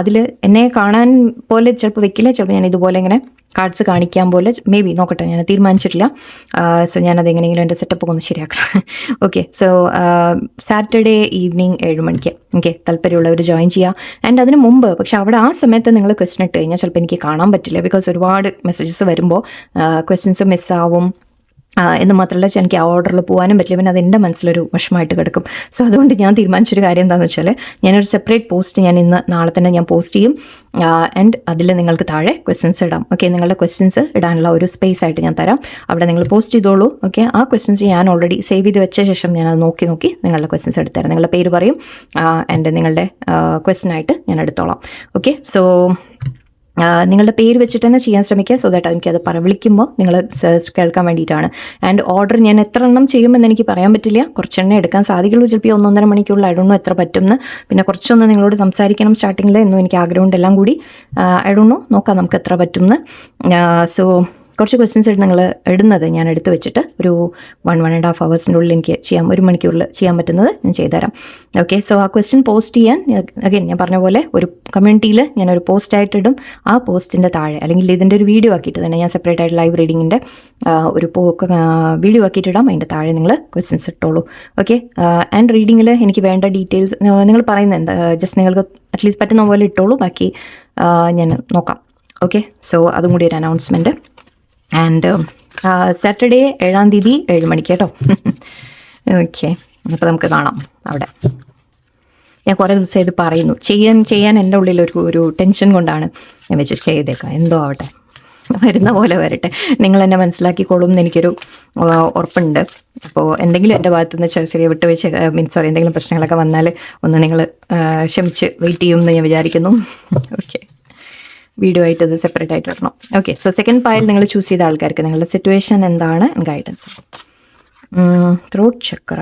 അതിൽ എന്നെ കാണാൻ പോലെ ചിലപ്പോൾ വെക്കില്ല ചിലപ്പോൾ ഞാൻ ഇതുപോലെ ഇങ്ങനെ കാർഡ്സ് കാണിക്കാൻ പോലെ മേ ബി നോക്കട്ടെ ഞാൻ തീരുമാനിച്ചിട്ടില്ല. സോ ഞാനത് എങ്ങനെയെങ്കിലും എന്റെ സെറ്റപ്പ് ഒന്ന് ശരിയാക്കണം. ഓക്കെ സോ സാറ്റർഡേ ഈവനിങ് ഏഴ് മണിക്ക്. ഓക്കെ താല്പര്യമുള്ളവർ ജോയിൻ ചെയ്യുക ആൻഡ് അതിന് മുമ്പ് പക്ഷെ അവിടെ ആ സമയത്ത് നിങ്ങൾ ക്വസ്റ്റൻ ഇട്ട് കഴിഞ്ഞാൽ ചിലപ്പോൾ എനിക്ക് കാണാൻ പറ്റില്ല. ബിക്കോസ് ഒരുപാട് മെസ്സേജസ് വരുമ്പോൾ ക്വസ്റ്റ്യൻസ് മിസ്സാവും എന്ന് മാത്രമല്ല എനിക്ക് ആ ഓർഡറിൽ പോകാനും പറ്റില്ല. പിന്നെ അത് എന്റെ മനസ്സിലൊരു വിഷമമായിട്ട് കിടക്കും. സോ അതുകൊണ്ട് ഞാൻ തീരുമാനിച്ചൊരു കാര്യം എന്താണെന്ന് വെച്ചാൽ ഞാനൊരു സെപ്പറേറ്റ് പോസ്റ്റ് ഞാൻ ഇന്ന് നാളെ തന്നെ ഞാൻ പോസ്റ്റ് ചെയ്യും. ആൻഡ് അതിൽ നിങ്ങൾക്ക് താഴെ ക്വസ്റ്റ്യൻസ് ഇടാം. ഓക്കെ നിങ്ങളുടെ ക്വസ്റ്റ്യൻസ് ഇടാനുള്ള ഒരു സ്പേസ് ആയിട്ട് ഞാൻ തരാം. അവിടെ നിങ്ങൾ പോസ്റ്റ് ചെയ്തോളൂ. ഓക്കെ ആ ക്വസ്റ്റ്യൻസ് ഞാൻ ഓൾറെഡി സേവ് ചെയ്ത് വെച്ച ശേഷം ഞാൻ അത് നോക്കി നോക്കി നിങ്ങളുടെ ക്വസ്റ്റ്യൻസ് എടുത്തുതരാം നിങ്ങളുടെ പേര് പറയും. ആൻഡ് നിങ്ങളുടെ ക്വസ്റ്റ്യൻ ആയിട്ട് ഞാൻ എടുത്തോളാം. ഓക്കെ സോ നിങ്ങളുടെ പേര് വെച്ചിട്ട് തന്നെ ചെയ്യാൻ ശ്രമിക്കുക. സോ ദാറ്റ് എനിക്കത് പറ വിളിക്കുമ്പോൾ നിങ്ങൾ കേൾക്കാൻ വേണ്ടിയിട്ടാണ്. ആൻഡ് ഓർഡർ ഞാൻ എത്ര എണ്ണം ചെയ്യുമെന്ന് എനിക്ക് പറയാൻ പറ്റില്ല. കുറച്ചെണ്ണം എടുക്കാൻ സാധിക്കുള്ളൂ. ചിലപ്പോൾ ഒന്നൊന്നര ഡോണ്ട് നോ എത്ര പറ്റുമെന്ന്. പിന്നെ കുറച്ചൊന്ന് നിങ്ങളോട് സംസാരിക്കണം സ്റ്റാർട്ടിങ്ങിൽ എന്നും എനിക്ക് ആഗ്രഹമുണ്ട്. എല്ലാം കൂടി അടണോ നോക്കാം നമുക്ക് എത്ര പറ്റുമെന്ന്. സോ കുറച്ച് ക്വസ്റ്റ്യൻസ് ആയിട്ട് നിങ്ങൾ ഇടുന്നത് ഞാൻ എടുത്ത് വെച്ചിട്ട് ഒരു വൺ വൺ ആൻഡ് ഹാഫ് ഹവേഴ്സിന്റെ ഉള്ളിൽ എനിക്ക് ചെയ്യാം ഒരു മണിക്കൂറിൽ ചെയ്യാൻ പറ്റുന്നത് ഞാൻ ചെയ്തുതരാം. ഓക്കെ സോ ആ ക്വസ്റ്റ്യൻ പോസ്റ്റ് ചെയ്യാൻ അഗൈൻ ഞാൻ പറഞ്ഞ പോലെ ഒരു കമ്മ്യൂണിറ്റിയിൽ ഞാനൊരു പോസ്റ്റ് ആയിട്ടിടും ആ പോസ്റ്റിന്റെ താഴെ അല്ലെങ്കിൽ ഇതിന്റെ ഒരു വീഡിയോ ആക്കിയിട്ട് തന്നെ ഞാൻ സെപ്പറേറ്റ് ആയിട്ട് ലൈവ് റീഡിങ്ങിന്റെ ഒരു വീഡിയോ ആക്കിയിട്ടിടാം അതിന്റെ താഴെ നിങ്ങൾ ക്വസ്റ്റ്യൻസ് ഇട്ടോളൂ. ഓക്കെ ആൻഡ് റീഡിങ്ങിൽ എനിക്ക് വേണ്ട ഡീറ്റെയിൽസ് നിങ്ങൾ പറയുന്നത് എന്താ ജസ്റ്റ് നിങ്ങൾക്ക് അറ്റ്ലീസ്റ്റ് പറ്റുന്ന പോലെ ഇട്ടോളൂ. ബാക്കി ഞാൻ നോക്കാം. ഓക്കെ സോ അതും കൂടി ഒരു അനൗൺസ്മെന്റ് ആൻഡ് സാറ്റർഡേ ഏഴാം തീയതി ഏഴ് മണിക്ക് കേട്ടോ. ഓക്കെ അപ്പോൾ നമുക്ക് കാണാം അവിടെ. ഞാൻ കുറേ ദിവസം ഇത് പറയുന്നു. ചെയ്യാൻ ചെയ്യാൻ എന്റെ ഉള്ളിൽ ഒരു ഒരു ടെൻഷൻ കൊണ്ടാണ് ഞാൻ വെച്ച് ചെയ്തേക്കാം എന്തോ ആവട്ടെ. വരുന്ന പോലെ വരട്ടെ. നിങ്ങൾ എന്നെ മനസ്സിലാക്കിക്കോളും എന്ന് എനിക്കൊരു ഉറപ്പുണ്ട്. അപ്പോൾ എന്തെങ്കിലും എന്റെ ഭാഗത്തു നിന്ന് ചെറിയ ചെറിയ വിട്ടുവീഴ്ച മീൻസ് സോറി എന്തെങ്കിലും പ്രശ്നങ്ങളൊക്കെ വന്നാൽ ഒന്ന് നിങ്ങൾ ക്ഷമിച്ച് വെയിറ്റ് ചെയ്യുമെന്ന് ഞാൻ വിചാരിക്കുന്നു. ഓക്കെ വീഡിയോ ആയിട്ട് ഇത് സെപ്പറേറ്റ് ആയിട്ട് വരണം ഓക്കെ സോ സെക്കൻഡ് പായൽ നിങ്ങൾ ചൂസ് ചെയ്ത ആൾക്കാർക്ക് നിങ്ങളുടെ സിറ്റുവേഷൻ എന്താണ് ഗൈഡൻസ് ത്രോട്ട് ചക്ര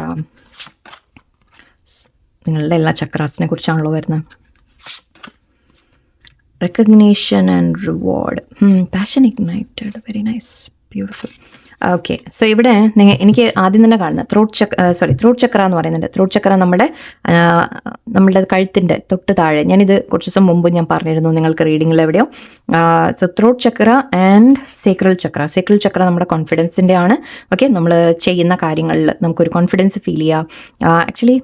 നിങ്ങളുടെ എല്ലാ ചക്രാസിനെ കുറിച്ചാണല്ലോ വരുന്നത്. Recognition and reward passion ignited very nice beautiful okay so ഇവിടെ നിങ്ങൾ എനിക്ക് ആദ്യം തന്നെ കാണുന്നത് throat chakra sorry throat chakra എന്ന് പറയുന്നുണ്ട്. ത്രോട്ട് ചക്ര നമ്മുടെ ആ, നമ്മുടെ കഴുത്തിന്റെ തൊട്ട് താഴെ. ഞാനിത് കുറച്ച് ദിവസം മുമ്പ് ഞാൻ പറഞ്ഞിരുന്നു നിങ്ങൾക്ക് റീഡിങ്ങിൽ എവിടെയോ. So throat chakra and sacral chakra. Sacral chakra നമ്മുടെ കോൺഫിഡൻസിന്റെ ആണ്. ഓക്കെ നമ്മൾ ചെയ്യുന്ന കാര്യങ്ങളിൽ നമുക്കൊരു കോൺഫിഡൻസ് ഫീൽ ചെയ്യുക ആക്ച്വലി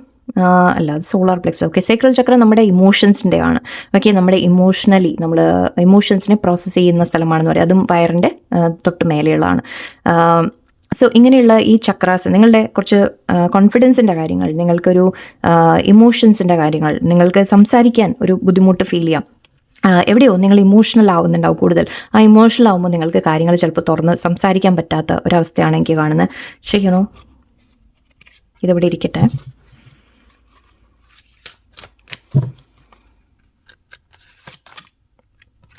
അല്ല അത് solar plexus. Okay sacral chakra നമ്മുടെ ഇമോഷൻസിന്റെ ആണ് ഓക്കെ നമ്മുടെ ഇമോഷണലി നമ്മൾ ഇമോഷൻസിനെ പ്രോസസ്സ് ചെയ്യുന്ന സ്ഥലമാണെന്ന് പറയാം. അതും വയറിന്റെ തൊട്ട് മേലെയുള്ളതാണ്. സോ ഇങ്ങനെയുള്ള ഈ ചക്രാസ് നിങ്ങളുടെ കുറച്ച് കോൺഫിഡൻസിന്റെ കാര്യങ്ങൾ നിങ്ങൾക്കൊരു ഇമോഷൻസിന്റെ കാര്യങ്ങൾ നിങ്ങൾക്ക് സംസാരിക്കാൻ ഒരു ബുദ്ധിമുട്ട് ഫീൽ ചെയ്യാം. എവിടെയോ നിങ്ങൾ ഇമോഷണൽ ആവുന്നുണ്ടാവും കൂടുതൽ. ആ ഇമോഷണൽ ആവുമ്പോൾ നിങ്ങൾക്ക് കാര്യങ്ങൾ ചിലപ്പോൾ തുറന്ന് സംസാരിക്കാൻ പറ്റാത്ത ഒരവസ്ഥയാണ് എനിക്ക് കാണുന്നത്. ശരിയാണോ? ഇതവിടെ ഇരിക്കട്ടെ?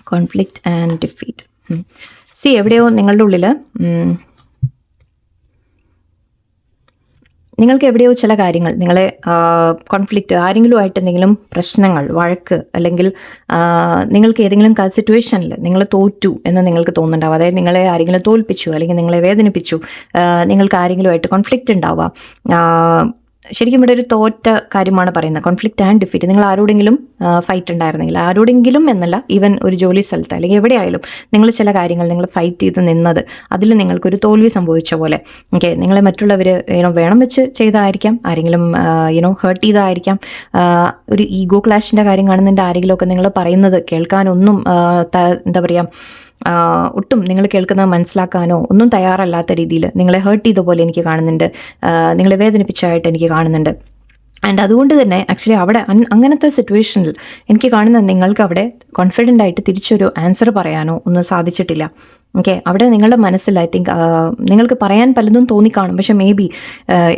കോൺഫ്ലിക്റ്റ് ആൻഡ് ഡിഫീറ്റ് സി എവിടെയോ നിങ്ങളുടെ ഉള്ളിൽ നിങ്ങൾക്ക് എവിടെയോ ചില കാര്യങ്ങൾ നിങ്ങളെ കോൺഫ്ലിക്റ്റ് ആരെങ്കിലുമായിട്ട് എന്തെങ്കിലും പ്രശ്നങ്ങൾ വഴക്ക് അല്ലെങ്കിൽ നിങ്ങൾക്ക് ഏതെങ്കിലും സിറ്റുവേഷനിൽ നിങ്ങൾ തോറ്റു എന്ന് നിങ്ങൾക്ക് തോന്നുന്നുണ്ടാവും. അതായത് നിങ്ങളെ ആരെങ്കിലും തോൽപ്പിച്ചു അല്ലെങ്കിൽ നിങ്ങളെ വേദനിപ്പിച്ചു നിങ്ങൾക്ക് ആരെങ്കിലുമായിട്ട് കോൺഫ്ലിക്റ്റ് ഉണ്ടാവുക ശരിക്കും ഇവിടെ ഒരു തോറ്റ കാര്യമാണ് പറയുന്നത്. കോൺഫ്ലിക്റ്റ് ആൻഡ് ഡിഫീറ്റ് നിങ്ങൾ ആരോടെങ്കിലും ഫൈറ്റ് ഉണ്ടായിരുന്നെങ്കിൽ ആരോടെങ്കിലും എന്നല്ല ഈവൻ ഒരു ജോലി സ്ഥലത്ത് അല്ലെങ്കിൽ എവിടെയായാലും നിങ്ങൾ ചില കാര്യങ്ങൾ നിങ്ങൾ ഫൈറ്റ് ചെയ്ത് നിന്നത് അതിൽ നിങ്ങൾക്കൊരു തോൽവി സംഭവിച്ച പോലെ. ഓക്കെ നിങ്ങളെ മറ്റുള്ളവർ യുനോ വേണം വെച്ച് ചെയ്തായിരിക്കാം. ആരെങ്കിലും യുനോ ഹേർട്ട് ചെയ്തായിരിക്കാം. ഒരു ഈഗോ ക്ലാഷിന്റെ കാര്യം കാണുന്നതിന്റെ ആരെങ്കിലുമൊക്കെ നിങ്ങൾ പറയുന്നത് കേൾക്കാനൊന്നും എന്താ പറയുക ഒട്ടും നിങ്ങൾ കേൾക്കുന്നത് മനസ്സിലാക്കാനോ ഒന്നും തയ്യാറല്ലാത്ത രീതിയിൽ നിങ്ങളെ ഹേർട്ട് ചെയ്ത പോലെ എനിക്ക് കാണുന്നുണ്ട്. നിങ്ങളെ വേദനിപ്പിച്ചായിട്ട് എനിക്ക് കാണുന്നുണ്ട്. ആൻഡ് അതുകൊണ്ട് തന്നെ ആക്ച്വലി അവിടെ അങ്ങനത്തെ സിറ്റുവേഷനിൽ എനിക്ക് കാണുന്ന നിങ്ങൾക്ക് അവിടെ കോൺഫിഡന്റ് ആയിട്ട് തിരിച്ചൊരു ആൻസർ പറയാനോ ഒന്നും സാധിച്ചിട്ടില്ല. ഓക്കെ അവിടെ നിങ്ങളുടെ മനസ്സിൽ ഐ തിങ്ക് നിങ്ങൾക്ക് പറയാൻ പലതും തോന്നിക്കാണും. പക്ഷെ മേ ബി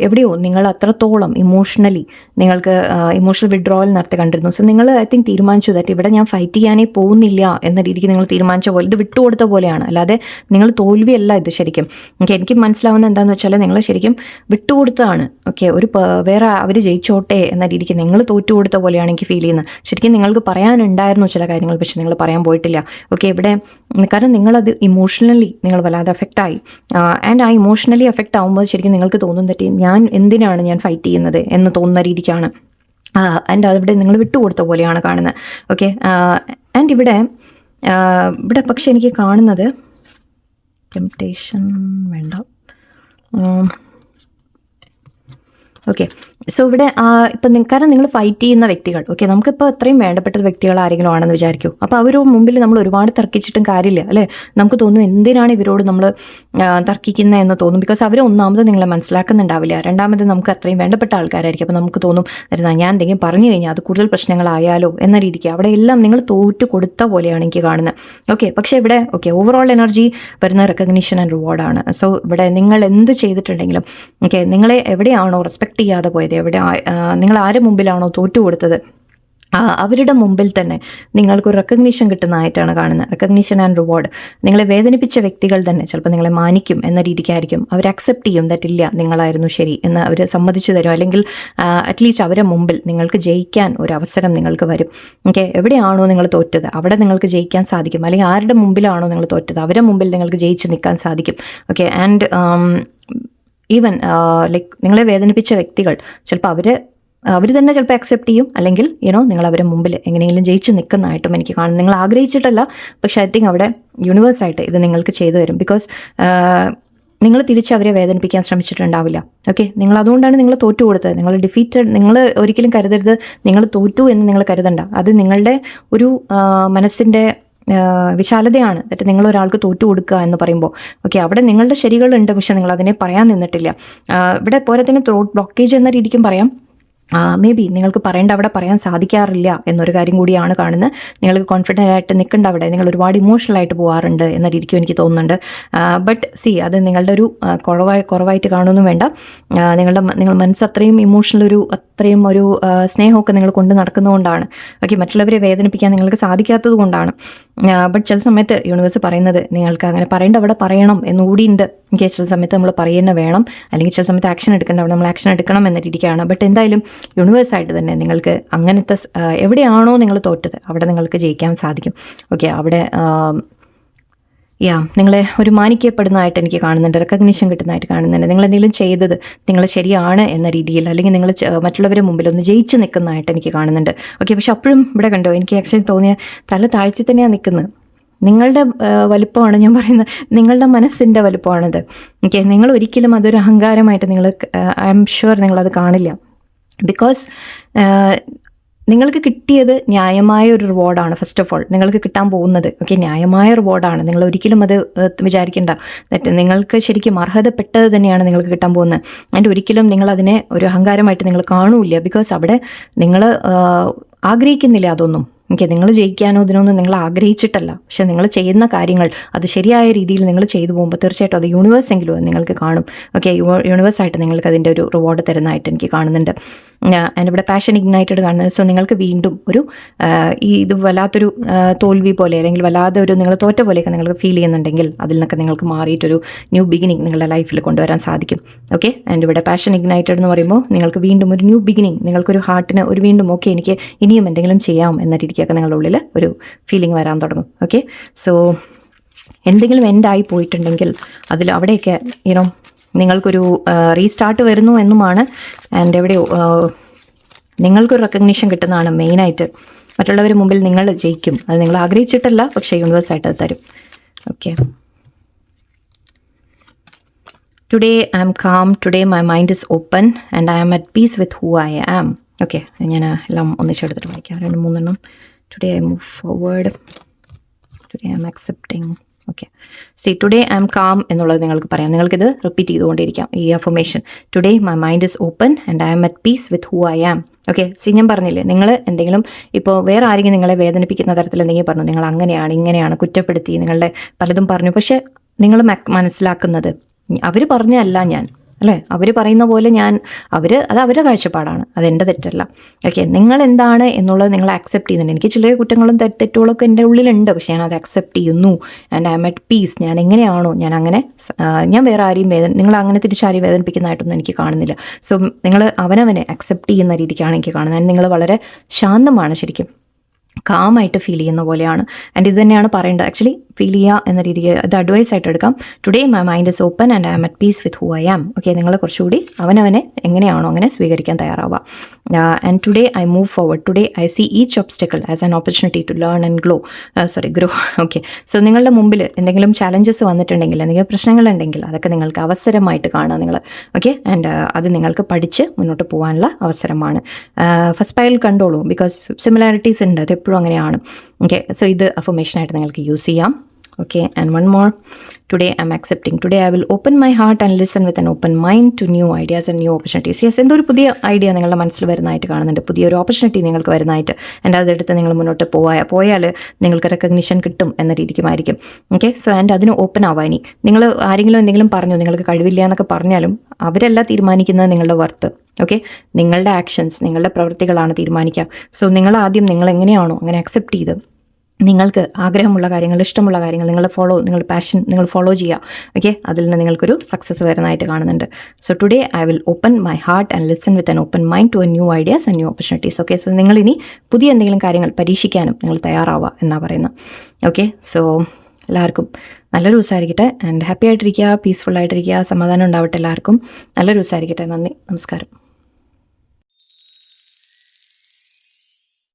എവിടെയോ നിങ്ങൾ അത്രത്തോളം ഇമോഷണലി നിങ്ങൾക്ക് ഇമോഷണൽ വിഡ്രോവൽ നടത്തി കണ്ടിരുന്നു. സോ നിങ്ങൾ ഐ തിങ്ക് തീരുമാനിച്ചു ദാറ്റ് ഇവിടെ ഞാൻ ഫൈറ്റ് ചെയ്യാനേ പോകുന്നില്ല എന്ന രീതിക്ക് നിങ്ങൾ തീരുമാനിച്ച പോലെ ഇത് വിട്ടുകൊടുത്ത പോലെയാണ്. അല്ലാതെ നിങ്ങൾ തോൽവിയല്ല ഇത് ശരിക്കും. ഓക്കെ എനിക്ക് മനസ്സിലാവുന്ന എന്താണെന്ന് വെച്ചാൽ നിങ്ങൾ ശരിക്കും വിട്ടുകൊടുത്തതാണ്. ഓക്കെ ഒരു വേറെ അവർ ജയിച്ചോട്ടെ എന്ന രീതിക്ക് നിങ്ങൾ തോറ്റു കൊടുത്ത പോലെയാണ് എനിക്ക് ഫീൽ ചെയ്യുന്നത്. ശരിക്കും നിങ്ങൾക്ക് പറയാനുണ്ടായിരുന്നു ചില കാര്യങ്ങൾ പക്ഷെ നിങ്ങൾ പറയാൻ പോയിട്ടില്ല. ഓക്കെ ഇവിടെ കാരണം നിങ്ങളത് ഇമോഷണലി നിങ്ങൾ വല്ലാതെ ആയി. ആൻഡ് ആ ഇമോഷണലി അഫക്റ്റ് ആകുമ്പോൾ ശരിക്കും നിങ്ങൾക്ക് തോന്നും തെറ്റി ഞാൻ എന്തിനാണ് ഞാൻ ഫൈറ്റ് ചെയ്യുന്നത് എന്ന് തോന്നുന്ന രീതിക്കാണ്. ആൻഡ് അതിവിടെ നിങ്ങൾ വിട്ടുകൊടുത്ത പോലെയാണ് കാണുന്നത്. ഓക്കെ ആൻഡ് ഇവിടെ ഇവിടെ പക്ഷെ എനിക്ക് കാണുന്നത് ടെംപ്ടേഷൻ വേണ്ട. ഓക്കെ സോ ഇവിടെ ഇപ്പം കാരണം നിങ്ങൾ ഫൈറ്റ് ചെയ്യുന്ന വ്യക്തികൾ ഓക്കെ നമുക്കിപ്പോൾ അത്രയും വേണ്ടപ്പെട്ട വ്യക്തികൾ ആരെങ്കിലും ആണെന്ന് വിചാരിക്കൂ. അപ്പോൾ അവരോ മുമ്പിൽ നമ്മൾ ഒരുപാട് തർക്കിച്ചിട്ടും കാര്യമില്ല അല്ലേ? നമുക്ക് തോന്നും എന്തിനാണ് ഇവരോട് നമ്മൾ തർക്കിക്കുന്നത് എന്ന് തോന്നും? ബിക്കോസ് അവർ ഒന്നാമത് നിങ്ങളെ മനസ്സിലാക്കുന്നുണ്ടാവില്ല. രണ്ടാമത് നമുക്ക് അത്രയും വേണ്ടപ്പെട്ട ആൾക്കാരായിരിക്കും. അപ്പോൾ നമുക്ക് തോന്നും "അരുതാ, ഞാൻ എന്തെങ്കിലും പറഞ്ഞു കഴിഞ്ഞാൽ അത് കൂടുതൽ പ്രശ്നങ്ങളായാലോ? എന്ന രീതിക്ക്. അവിടെ എല്ലാം നിങ്ങൾ തോറ്റു കൊടുത്ത പോലെയാണ് എനിക്ക് കാണുന്നത് ഓക്കെ പക്ഷേ ഇവിടെ ഓക്കെ ഓവറോൾ എനർജി വരുന്ന റെക്കഗ്നീഷൻ ആൻഡ് റിവാർഡാണ് സോ ഇവിടെ നിങ്ങൾ എന്ത് ചെയ്തിട്ടുണ്ടെങ്കിലും ഓക്കെ നിങ്ങളെ എവിടെയാണോ റെസ്പെക്ട് ചെയ്യാതെ പോയത്? എവിടെ നിങ്ങൾ ആരുടെ മുമ്പിലാണോ തോറ്റു കൊടുത്തത്? അവരുടെ മുമ്പിൽ തന്നെ നിങ്ങൾക്കൊരു റെക്കഗ്നീഷൻ കിട്ടുന്നതായിട്ടാണ് കാണുന്നത്. റെക്കഗ്നീഷൻ ആൻഡ് റിവാർഡ് നിങ്ങളെ വേദനിപ്പിച്ച വ്യക്തികൾ തന്നെ ചിലപ്പോൾ നിങ്ങളെ മാനിക്കും എന്ന രീതിക്കായിരിക്കും. അവർ അക്സെപ്റ്റ് ചെയ്യും ദറ്റ് ഇല്ല നിങ്ങളായിരുന്നു ശരി എന്ന് അവർ സമ്മതിച്ചു തരും. അല്ലെങ്കിൽ അറ്റ്ലീസ്റ്റ് അവരെ മുമ്പിൽ നിങ്ങൾക്ക് ജയിക്കാൻ ഒരു അവസരം നിങ്ങൾക്ക് വരും. ഓക്കെ എവിടെയാണോ നിങ്ങൾ തോറ്റത്? അവിടെ നിങ്ങൾക്ക് ജയിക്കാൻ സാധിക്കും. അല്ലെങ്കിൽ ആരുടെ മുമ്പിലാണോ നിങ്ങൾ തോറ്റത്? അവരെ മുമ്പിൽ നിങ്ങൾക്ക് ജയിച്ച് നിൽക്കാൻ സാധിക്കും. ഓക്കെ ആൻഡ് ഈവൻ ലൈക്ക് നിങ്ങളെ വേദനിപ്പിച്ച വ്യക്തികൾ ചിലപ്പോൾ അവർ അവർ തന്നെ ചിലപ്പോൾ അക്സെപ്റ്റ് ചെയ്യും. അല്ലെങ്കിൽ യുനോ നിങ്ങൾ അവരെ മുമ്പിൽ എങ്ങനെയെങ്കിലും ജയിച്ച് നിൽക്കുന്നതായിട്ടും എനിക്ക് കാണും. നിങ്ങൾ ആഗ്രഹിച്ചിട്ടല്ല പക്ഷേ ഐ തിങ്ക് അവിടെ യൂണിവേഴ്സായിട്ട് ഇത് നിങ്ങൾക്ക് ചെയ്തു തരും. ബിക്കോസ് നിങ്ങൾ തിരിച്ച് അവരെ വേദനിപ്പിക്കാൻ ശ്രമിച്ചിട്ടുണ്ടാവില്ല. ഓക്കെ നിങ്ങൾ അതുകൊണ്ടാണ് നിങ്ങൾ തോറ്റു കൊടുത്തത്. നിങ്ങൾ ഡിഫീറ്റഡ് നിങ്ങൾ ഒരിക്കലും കരുതരുത്. നിങ്ങൾ തോറ്റു എന്ന് നിങ്ങൾ കരുതണ്ട. അത് നിങ്ങളുടെ ഒരു ആ, മനസ്സിന്റെ വിശാലതയാണ്. എന്നിട്ട് നിങ്ങൾ ഒരാൾക്ക് തോറ്റു കൊടുക്കുക എന്ന് പറയുമ്പോൾ ഓക്കെ അവിടെ നിങ്ങളുടെ ശരികളുണ്ട് പക്ഷെ നിങ്ങൾ അതിനെ പറയാൻ നിന്നിട്ടില്ല. ഇവിടെ തന്നെ ത്രോട്ട് ബ്ലോക്കേജ് എന്ന രീതിക്കും പറയാം. മേ ബി നിങ്ങൾക്ക് പറയേണ്ട അവിടെ പറയാൻ സാധിക്കാറില്ല എന്നൊരു കാര്യം കൂടിയാണ് കാണുന്നത്. നിങ്ങൾക്ക് കോൺഫിഡന്റ് ആയിട്ട് നിൽക്കേണ്ട അവിടെ. നിങ്ങൾ ഒരുപാട് ഇമോഷണൽ ആയിട്ട് പോകാറുണ്ട് എന്ന രീതിക്കും എനിക്ക് തോന്നുന്നുണ്ട്. ബട്ട് സി അത് നിങ്ങളുടെ ഒരു കുറവായി കുറവായിട്ട് കാണുമെന്നും വേണ്ട. നിങ്ങളുടെ നിങ്ങൾ മനസ്സ് അത്രയും ഇമോഷണൽ ഒരു അത്രയും ഒരു സ്നേഹമൊക്കെ നിങ്ങൾ കൊണ്ട് നടക്കുന്നതുകൊണ്ടാണ്. ഓക്കെ മറ്റുള്ളവരെ വേദനിപ്പിക്കാൻ നിങ്ങൾക്ക് സാധിക്കാത്തത് കൊണ്ടാണ്. ബട്ട് ചില സമയത്ത് യൂണിവേഴ്സ് പറയുന്നത് നിങ്ങൾക്ക് അങ്ങനെ പറയേണ്ട അവിടെ പറയണം എന്നുകൂടിയുണ്ട് എനിക്ക് ചില സമയത്ത് നമ്മൾ പറയുന്ന വേണം. അല്ലെങ്കിൽ ചില സമയത്ത് ആക്ഷൻ എടുക്കേണ്ട അവിടെ നമ്മൾ ആക്ഷൻ എടുക്കണം എന്ന രീതിക്കാണ്. ബട്ട് എന്തായാലും യൂണിവേഴ്സായിട്ട് തന്നെ നിങ്ങൾക്ക് അങ്ങനത്തെ എവിടെയാണോ നിങ്ങൾ തോറ്റത് അവിടെ നിങ്ങൾക്ക് ജയിക്കാൻ സാധിക്കും. ഓക്കെ അവിടെ യാ നിങ്ങളെ ഒരു മാനിക്കപ്പെടുന്നതായിട്ട് എനിക്ക് കാണുന്നുണ്ട് റെക്കഗ്നീഷൻ കിട്ടുന്നതായിട്ട് കാണുന്നുണ്ട്. നിങ്ങൾ എന്തെങ്കിലും ചെയ്തത് നിങ്ങൾ ശരിയാണ് എന്ന രീതിയിൽ അല്ലെങ്കിൽ നിങ്ങൾ മറ്റുള്ളവരുടെ മുമ്പിൽ ഒന്ന് ജയിച്ച് നിൽക്കുന്നതായിട്ട് എനിക്ക് കാണുന്നുണ്ട്. ഓക്കെ പക്ഷെ അപ്പോഴും ഇവിടെ കണ്ടോ എനിക്ക് ആക്ച്വലി തോന്നിയ തല താഴ്ച തന്നെയാണ് നിൽക്കുന്നത് നിങ്ങളുടെ വലുപ്പമാണ് ഞാൻ പറയുന്നത് നിങ്ങളുടെ മനസ്സിന്റെ വലുപ്പമാണത്. ഓക്കെ നിങ്ങൾ ഒരിക്കലും അതൊരു അഹങ്കാരമായിട്ട് നിങ്ങൾ ഐ എം ഷുവർ നിങ്ങളത് കാണില്ല. ബിക്കോസ് നിങ്ങൾക്ക് കിട്ടിയത് ന്യായമായ ഒരു റിവാർഡാണ് ഫസ്റ്റ് ഓഫ് ഓൾ നിങ്ങൾക്ക് കിട്ടാൻ പോകുന്നത് ഓക്കെ ന്യായമായ റിവാർഡാണ് നിങ്ങൾ ഒരിക്കലും അത് വിചാരിക്കേണ്ട. That നിങ്ങൾക്ക് ശരിക്കും അർഹതപ്പെട്ടത് തന്നെയാണ് നിങ്ങൾക്ക് കിട്ടാൻ പോകുന്നത്. അതിന്റെ ഒരിക്കലും നിങ്ങൾ അതിനെ ഒരു അഹങ്കാരമായിട്ട് നിങ്ങൾ കാണൂല്ല. ബിക്കോസ് അവിടെ നിങ്ങൾ ആഗ്രഹിക്കുന്നില്ല അതൊന്നും. ഓക്കെ നിങ്ങൾ ജയിക്കാനോ ഇതിനൊന്നും നിങ്ങൾ ആഗ്രഹിച്ചിട്ടല്ല. പക്ഷെ നിങ്ങൾ ചെയ്യുന്ന കാര്യങ്ങൾ അത് ശരിയായ രീതിയിൽ നിങ്ങൾ ചെയ്തു പോകുമ്പോൾ തീർച്ചയായിട്ടും അത് യൂണിവേഴ്സ് എങ്കിലും നിങ്ങൾക്ക് കാണും. ഓക്കെ യൂണിവേഴ്സായിട്ട് നിങ്ങൾക്ക് അതിന്റെ ഒരു റിവാർഡ് തരുന്നതായിട്ട് എനിക്ക് കാണുന്നുണ്ട്. ആൻഡ് ഇവിടെ പാഷൻ ഇഗ്നൈറ്റഡ് കാണുന്നത്. സോ നിങ്ങൾക്ക് വീണ്ടും ഒരു ഈ ഇത് വല്ലാത്തൊരു തോൽവി പോലെ അല്ലെങ്കിൽ വല്ലാതെ ഒരു നിങ്ങൾ തോറ്റ പോലെയൊക്കെ നിങ്ങൾക്ക് ഫീൽ ചെയ്യുന്നുണ്ടെങ്കിൽ അതിൽ നിന്നൊക്കെ നിങ്ങൾക്ക് മാറിയിട്ടൊരു ന്യൂ ബിഗിനിങ് നിങ്ങളുടെ ലൈഫിൽ കൊണ്ടുവരാൻ സാധിക്കും. ഓക്കെ ആൻഡ് ഇവിടെ പാഷൻ ഇഗ്നൈറ്റഡ് എന്ന് പറയുമ്പോൾ നിങ്ങൾക്ക് വീണ്ടും ഒരു ന്യൂ ബിഗിനിങ് നിങ്ങൾക്കൊരു ഹാർട്ടിന് ഒരു വീണ്ടും ഓക്കെ എനിക്ക് ഇനിയും എന്തെങ്കിലും ചെയ്യാം എന്ന രീതിക്കൊക്കെ നിങ്ങളുടെ ഉള്ളിൽ ഒരു ഫീലിംഗ് വരാൻ തുടങ്ങും. ഓക്കെ സോ എന്തെങ്കിലും എൻഡായി പോയിട്ടുണ്ടെങ്കിൽ അതിൽ അവിടെയൊക്കെ യുനോ നിങ്ങൾക്കൊരു റീസ്റ്റാർട്ട് വരുന്നു എന്നുമാണ്. ആൻഡ് എവിടെയോ നിങ്ങൾക്കൊരു റെക്കഗ്നീഷൻ കിട്ടുന്നതാണ് മെയിനായിട്ട് മറ്റുള്ളവർ മുമ്പിൽ നിങ്ങൾ ജയിക്കും. അത് നിങ്ങൾ ആഗ്രഹിച്ചിട്ടല്ല പക്ഷേ യൂണിവേഴ്സായിട്ട് അത് തരും. Okay today I am calm today my mind is open and I am at peace with who I am okay ഞാൻ എല്ലാം ഒന്നിച്ചെടുത്തിട്ട് വായിക്കാം. രണ്ട് മൂന്നെണ്ണം. Today i move forward. Today i'm accepting. Okay see today I'm calm എന്നുള്ളത് നിങ്ങൾക്ക് പറയാം. നിങ്ങൾക്കിത് റിപ്പീറ്റ് ചെയ്തുകൊണ്ടിരിക്കാം. ഈ affirmation today my mind is open and I'm at peace with who I am okay see ഞാൻ പറഞ്ഞില്ലേ നിങ്ങൾ എന്തെങ്കിലും ഇപ്പോൾ വേറെ ആരെങ്കിലും നിങ്ങളെ വേദനിപ്പിക്കുന്ന തരത്തിൽ എന്തെങ്കിലും പറഞ്ഞു. നിങ്ങൾ അങ്ങനെയാണ് ഇങ്ങനെയാണ് കുറ്റപ്പെടുത്തി നിങ്ങളുടെ പലതും പറഞ്ഞു. പക്ഷേ നിങ്ങൾ മനസ്സിലാക്കുന്നത് അവർ പറഞ്ഞല്ല ഞാൻ. അല്ലേ? അവർ പറയുന്ന പോലെ ഞാൻ അവർ അത് അവരുടെ കാഴ്ചപ്പാടാണ്. അതെന്റെ തെറ്റല്ല. ഓക്കെ നിങ്ങൾ എന്താണ് എന്നുള്ളത് നിങ്ങൾ അക്സെപ്റ്റ് ചെയ്യുന്നുണ്ട്. എനിക്ക് ചില കുറ്റങ്ങളും തെറ്റുകളൊക്കെ എന്റെ ഉള്ളിലുണ്ട്. പക്ഷേ ഞാൻ അത് അക്സെപ്റ്റ് ചെയ്യുന്നു. And I'm at peace ഞാൻ എങ്ങനെയാണോ ഞാൻ അങ്ങനെ ഞാൻ വേറെ ആരെയും വേദന നിങ്ങൾ അങ്ങനെ തിരിച്ചാരെയും വേദനിപ്പിക്കുന്നതായിട്ടൊന്നും എനിക്ക് കാണുന്നില്ല. സോ നിങ്ങൾ അവനവനെ അക്സെപ്റ്റ് ചെയ്യുന്ന രീതിക്കാണ് എനിക്ക് കാണുന്നത്. നിങ്ങൾ വളരെ ശാന്തമാണ് ശരിക്കും. കാമായിട്ട് ഫീൽ ചെയ്യുന്ന പോലെയാണ്. ആൻഡ് ഇത് തന്നെയാണ് പറയേണ്ടത്. ആക്ച്വലി ഫീൽ ചെയ്യുക എന്ന രീതിക്ക് ഇത് അഡ്വൈസ് ആയിട്ട് എടുക്കാം. Today my mind is open and I am at peace with who I am okay നിങ്ങൾ കുറച്ചുകൂടി അവനവനെ എങ്ങനെയാണോ അങ്ങനെ സ്വീകരിക്കാൻ തയ്യാറാവുക. And I move forward. Today I see each obstacle as an opportunity to learn and and Uh, sorry, grow. okay. So നിങ്ങളുടെ മുമ്പിൽ എന്തെങ്കിലും challenges വന്നിട്ടുണ്ടെങ്കിൽ എന്തെങ്കിലും പ്രശ്നങ്ങളുണ്ടെങ്കിൽ അതൊക്കെ നിങ്ങൾക്ക് അവസരമായിട്ട് കാണുക നിങ്ങൾ. ഓക്കെ ആൻഡ് അത് നിങ്ങൾക്ക് പഠിച്ച് മുന്നോട്ട് പോകാനുള്ള അവസരമാണ്. ഫസ്റ്റ് പൈൽ കണ്ടോളൂ ബിക്കോസ് സിമിലാരിറ്റീസ് ഉണ്ട്. അത് എപ്പോഴും അങ്ങനെയാണ്. ഓക്കെ സോ ഇത് അഫർമേഷനായിട്ട് നിങ്ങൾക്ക് യൂസ് ചെയ്യാം. Okay and one more. Today i'm accepting. Today i will open my heart and listen with an open mind to new ideas and new opportunities. Yes എന്തൊരു പുതിയ idea നിങ്ങളുടെ മനസ്സിൽ വരുന്നതായിട്ട് കാണുന്നുണ്ട്? പുതിയൊരു ഓപ്പർച്യൂണിറ്റി നിങ്ങൾക്ക് വരുന്നതായിട്ട്. എന്റെ അതെടുത്ത് നിങ്ങൾ മുന്നോട്ട് പോയാൽ പോയാൽ നിങ്ങൾക്ക് റെക്കഗ്നിഷൻ കിട്ടും എന്ന രീതിക്കുമായിരിക്കും. ഓക്കെ സോ ആൻഡ് അതിന് ഓപ്പൺ ആവാം ഇനി. നിങ്ങൾ ആരെങ്കിലും എന്തെങ്കിലും പറഞ്ഞു നിങ്ങൾക്ക് കഴിവില്ല എന്നൊക്കെ പറഞ്ഞാലും അവരല്ല തീരുമാനിക്കുന്നത് നിങ്ങളുടെ വർത്ത് ഓക്കെ നിങ്ങളുടെ ആക്ഷൻസ് നിങ്ങളുടെ പ്രവൃത്തികളാണ് തീരുമാനിക്കുക. സോ നിങ്ങൾ ആദ്യം നിങ്ങൾ എങ്ങനെയാണോ അങ്ങനെ അക്സെപ്റ്റ് ചെയ്ത് നിങ്ങൾക്ക് ആഗ്രഹമുള്ള കാര്യങ്ങൾ ഇഷ്ടമുള്ള കാര്യങ്ങൾ നിങ്ങൾ ഫോളോ നിങ്ങൾ പാഷൻ നിങ്ങൾ ഫോളോ ചെയ്യുക. ഓക്കെ അതിൽ നിന്ന് നിങ്ങൾക്കൊരു സക്സസ് വരുന്നതായിട്ട് കാണുന്നുണ്ട്. So today I will open my heart and listen with an open mind to a new ideas and new opportunities okay so നിങ്ങൾ ഇനി പുതിയ എന്തെങ്കിലും കാര്യങ്ങൾ പരീക്ഷിക്കാനും നിങ്ങൾ തയ്യാറാവുക എന്നാണ് പറയുന്നത്. ഓക്കെ സോ എല്ലാവർക്കും നല്ലൊരു ദിവസമായിരിക്കട്ടെ ആൻഡ് ഹാപ്പി ആയിട്ടിരിക്കുക പീസ്ഫുൾ ആയിട്ടിരിക്കുക സമാധാനം ഉണ്ടാവട്ടെ എല്ലാവർക്കും. നല്ലൊരു ദിവസമായിരിക്കട്ടെ. നന്ദി. നമസ്കാരം.